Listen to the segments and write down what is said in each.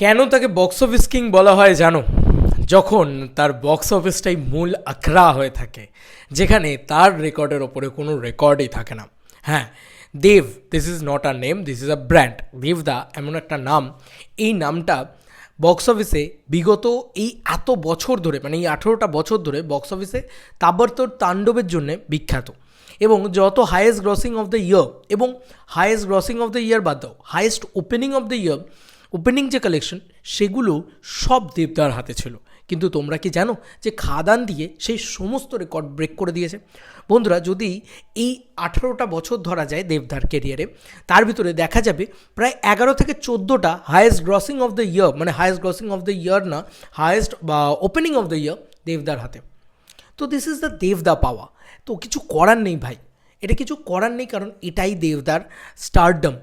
কেন তাকে box office king বলা হয় জানো? যখন তার বক্স অফিসটাই মূল আখড়া হয়ে থাকে, যেখানে তার রেকর্ডের ওপরে কোনো রেকর্ডই থাকে না। হ্যাঁ Dev this is not a name this is a brand দেবদা এমন একটা নাম। এই নামটা বক্স অফিসে বিগত এই এত বছর ধরে মানে এই আঠেরোটা বছর ধরে বক্স অফিসে তাবড়তোর তাণ্ডবের জন্যে বিখ্যাত। এবং যত highest grossing of the year এবং highest grossing of the year বাদ দাও highest opening of the year opening যে কালেকশন সেগুলো সব দেবদার হাতে ছিল। কিন্তু তোমরা কি জানো যে খাদান দিয়ে সেই সমস্ত রেকর্ড ব্রেক করে দিয়েছে? বন্ধুরা, যদি এই আঠেরোটা বছর ধরা যায় দেবদার কেরিয়ারে তার ভিতরে দেখা যাবে প্রায় এগারো থেকে চোদ্দোটা highest grossing of the year মানে highest grossing of the year না হায়েস্ট বা ওপেনিং অফ দ্য ইয়ার দেবদার হাতে। তো দিস ইজ দ্য দেবদা পাওয়া তো কিছু করার নেই ভাই। এটা কিছু করার নেই কারণ এটাই দেবদার স্টারডম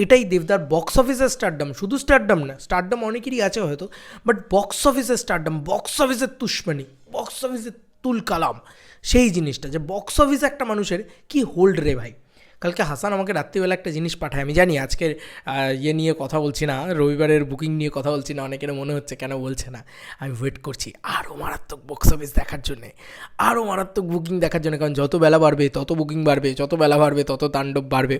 এটাই দেবদার বক্স অফিসের স্টারডাম শুধু স্টারডাম না স্টারডাম অনেকেরই আছে হয়তো বাট বক্স অফিসের স্টারডাম বক্স অফিসের তুষ্মানি বক্স অফিসের তুল কালাম সেই জিনিসটা যে বক্স অফিসে একটা মানুষের কি হোল্ড রে ভাই? কালকে হাসান আমাকে রাত্রিবেলা একটা জিনিস পাঠায়। আমি জানি আজকের ইয়ে নিয়ে কথা বলছি না, রবিবারের বুকিং নিয়ে কথা বলছি না, অনেকের মনে হচ্ছে কেন বলছে না। আমি ওয়েট করছি আরও মারাত্মক বক্স অফিস দেখার জন্যে আরও মারাত্মক বুকিং দেখার জন্য, কারণ যত বেলা বাড়বে, তত বুকিং বাড়বে, যত বেলা বাড়বে, তত তাণ্ডব বাড়বে,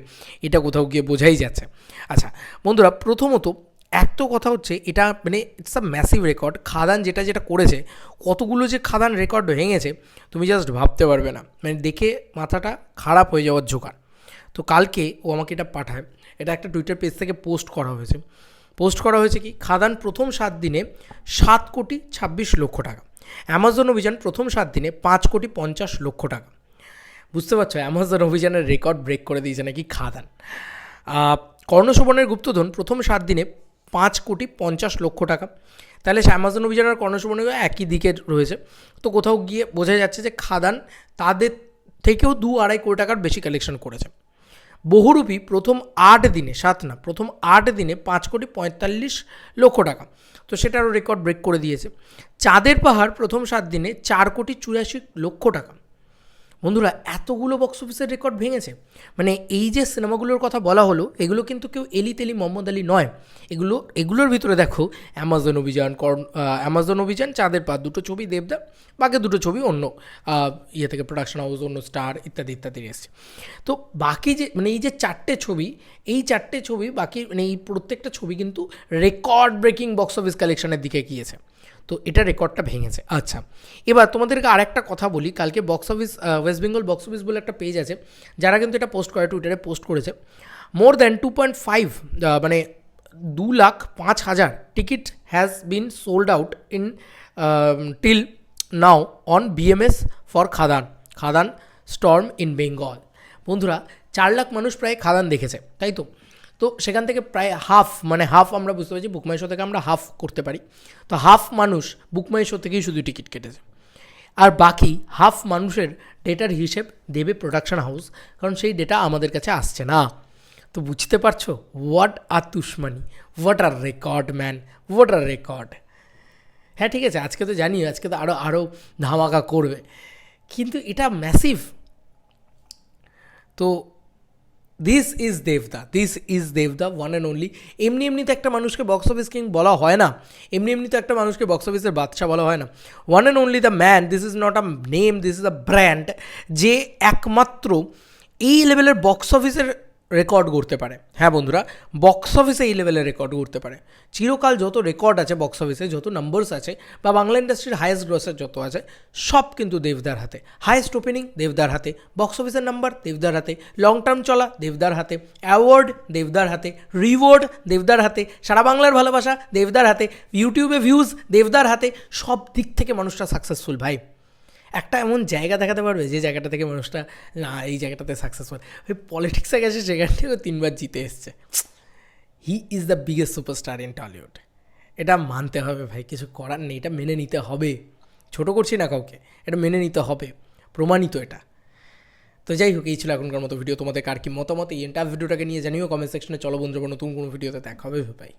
এটা কোথাও গিয়ে বোঝাই যাচ্ছে। আচ্ছা বন্ধুরা, প্রথমত এক তো কথা হচ্ছে, এটা মানে it's a massive record Khadaan যেটা যেটা করেছে, কতগুলো যে খাদান রেকর্ড ভেঙেছে, তুমি জাস্ট ভাবতে পারবে না। মানে দেখে মাথাটা খারাপ হয়ে যাওয়ার জোগাড়। তো কালকে ও আমাকে এটা পাঠায়। এটা একটা টুইটার পেজ থেকে পোস্ট করা হয়েছে। পোস্ট করা হয়েছে কি? খাদান প্রথম সাত দিনে সাত কোটি ছাব্বিশ লক্ষ টাকা। অ্যামাজন অভিযান প্রথম সাত দিনে পাঁচ কোটি পঞ্চাশ লক্ষ টাকা। বুঝতে পারছ? অ্যামাজন অভিযানের রেকর্ড ব্রেক করে দিয়েছে নাকি খাদান। কর্ণশোভনের গুপ্তধন প্রথম সাত দিনে পাঁচ কোটি পঞ্চাশ লক্ষ টাকা। তাহলে অ্যামাজন অভিযান আর কর্ণশোভনের একই দিকে রয়েছে। তো কোথাও গিয়ে বোঝা যাচ্ছে যে খাদান তাদের থেকেও দু আড়াই কোটি টাকার বেশি কালেকশন করেছে। বহুরূপী প্রথম আট দিনে, সাত না, প্রথম আট দিনে পাঁচ কোটি পঁয়তাল্লিশ লক্ষ টাকা। তো সেটারও রেকর্ড ব্রেক করে দিয়েছে। চাঁদের পাহাড় প্রথম সাত দিনে চার কোটি চুরাশি লক্ষ টাকা। বন্ধুরা, এতগুলো বক্স অফিসের রেকর্ড ভেঙেছে। মানে এই যে সিনেমাগুলোর কথা বলা হলো, এগুলো কিন্তু কেউ এলি তেলি মোহাম্মদ আলী নয়। এগুলো, এগুলোর ভিতরে দেখো অ্যামাজন অভিযান কর্ন অ্যামাজন অভিযান, চাঁদের পা দুটো ছবি, দেবদা, বাকি দুটো ছবি অন্য ইয়ে থেকে প্রোডাকশন হাউস অন্য স্টার ইত্যাদি ইত্যাদি এসছে। তো বাকি যে মানে এই যে চারটে ছবি, এই চারটে ছবি বাকি মানে এই প্রত্যেকটা ছবি কিন্তু রেকর্ড ব্রেকিং বক্স অফিস কালেকশনের দিকে গিয়েছে তো এটা রেকর্ডটা ভেঙেছে। আচ্ছা। এবার তোমাদেরকে আরেকটা কথা বলি কালকে box office West Bengal box office বলে একটা পেজ আছে যারা কিন্তু এটা পোস্ট করে টুইটারে পোস্ট করেছে। More than two point five মানে দু লাখ পাঁচ হাজার ticket has been sold out in till now on BMS for Khadaan Khadaan storm in Bengal বন্ধুরা চার লাখ মানুষ প্রায় খাদান দেখেছে তাই তো? তো সেখান থেকে প্রায় হাফ মানে হাফ আমরা বুঝতে পারছি বুকমাই শো থেকে আমরা হাফ করতে পারি। তো হাফ মানুষ বুকমাই শো থেকেই শুধু টিকিট কেটেছে। আর বাকি হাফ মানুষের ডেটার হিসেব দেবে প্রোডাকশন হাউস কারণ সেই ডেটা আমাদের কাছে আসছে না। তো বুঝতে পারছ? What R তুষ্মানি what are record man what are record হ্যাঁ ঠিক আছে, আজকে তো জানি আজকে তো আরও আরও ধামাকা করবে। কিন্তু এটা ম্যাসিভ তো দিস ইজ দেবদা দিস ইজ দেবদা ওয়ান অ্যান্ড অনলি এমনি এমনিতে একটা মানুষকে বক্স অফিস কিং বলা হয় না। এমনি এমনিতে একটা মানুষকে বক্স অফিসের বাদশা বলা হয় না। One and only the man this is not a name this is a brand যে একমাত্র এই লেভেলের বক্স অফিসের রেকর্ড করতে পারে। হ্যাঁ বন্ধুরা বক্স অফিসে এই লেভেলের রেকর্ড করতে পারে। চিরকাল যত রেকর্ড আছে বক্স অফিসে যত নাম্বারস আছে বা বাংলা ইন্ডাস্ট্রির হায়েস্ট গ্রসের যত আছে, সব কিন্তু দেবদার হাতে। হায়েস্ট ওপেনিং দেবদার হাতে। বক্স অফিসের নাম্বার দেবদার হাতে। লং টার্ম চলা, দেবদার হাতে। অ্যাওয়ার্ড দেবদার হাতে। রিওয়ার্ড দেবদার হাতে। সারা বাংলার ভালোবাসা, দেবদার হাতে। ইউটিউবে ভিউজ দেবদার হাতে। সব দিক থেকে মানুষটা সাকসেসফুল ভাই। একটা এমন জায়গা দেখাতে পারবে যে জায়গাটা থেকে মানুষটা, না, এই জায়গাটাতে সাকসেসফুল ওই পলিটিক্সে গেছে, সেখান থেকেও তিনবার জিতে এসছে। He is the biggest superstar in Tollywood এটা মানতে হবে ভাই, কিছু করার নেই, এটা মেনে নিতে হবে। ছোট করছি না কাউকে, এটা মেনে নিতে হবে, প্রমাণিত এটা। তো যাই হোক, এই ছিল এখনকার মতো ভিডিও তোমাদের কার কি মতামত? এই এন্টার ভিডিওটাকে নিয়ে জানিও কমেন্ট সেকশনে। চলো বন্ধুরা, নতুন কোনো ভিডিওতে দেখা হবে ভাই